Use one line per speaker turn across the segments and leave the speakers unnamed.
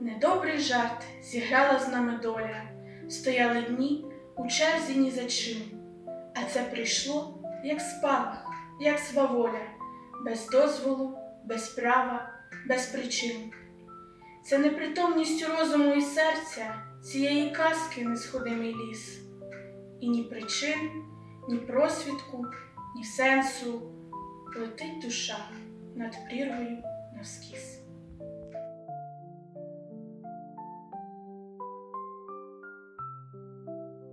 Недобрий жарт зіграла з нами доля. Стояли дні у черзі ні за чим. А це прийшло, як спалах, як сваволя, без дозволу, без права, без причин. Це непритомністю розуму і серця цієї казки несходимий ліс. І ні причин, ні просвідку, ні сенсу летить душа над прірвою навскіз.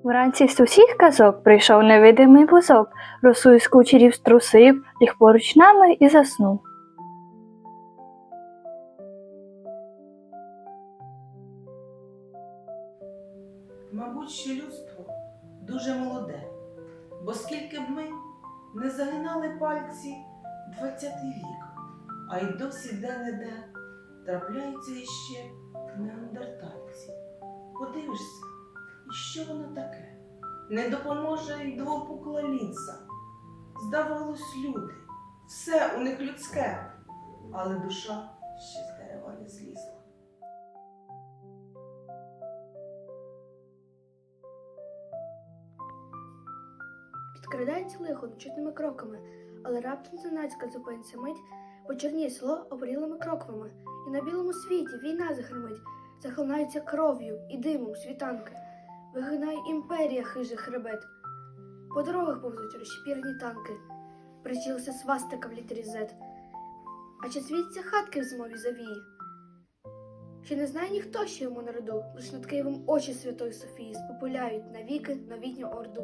Вранці з усіх казок прийшов невидимий бузок, росу із кучерів струсив, ліг поруч нами і заснув.
Мабуть, що людство дуже молоде, бо скільки б ми не загинали пальці двадцятий вік, а й досі де-не-де трапляються іще неандертальці. Подивишся, що воно таке? Не допоможе й двопукла лінса. Здавалось, люди, все у них людське, але душа ще з дерева не злізла.
Підкрадається лихо нечутними кроками, але раптом зненацька зупиниться мить, почерніє село обрілими кроквами, і на білому світі війна загримить, захлинається кров'ю і димом світанки, вигинає імперія хижих хребет. По дорогах повзуть розчепірні танки, прицілися свастика в літері Z. А чи світяться хатки в зимовій завії? Чи не знає ніхто, що йому на роду, лиш над Києвом очі Святої Софії спопуляють навіки новітню орду.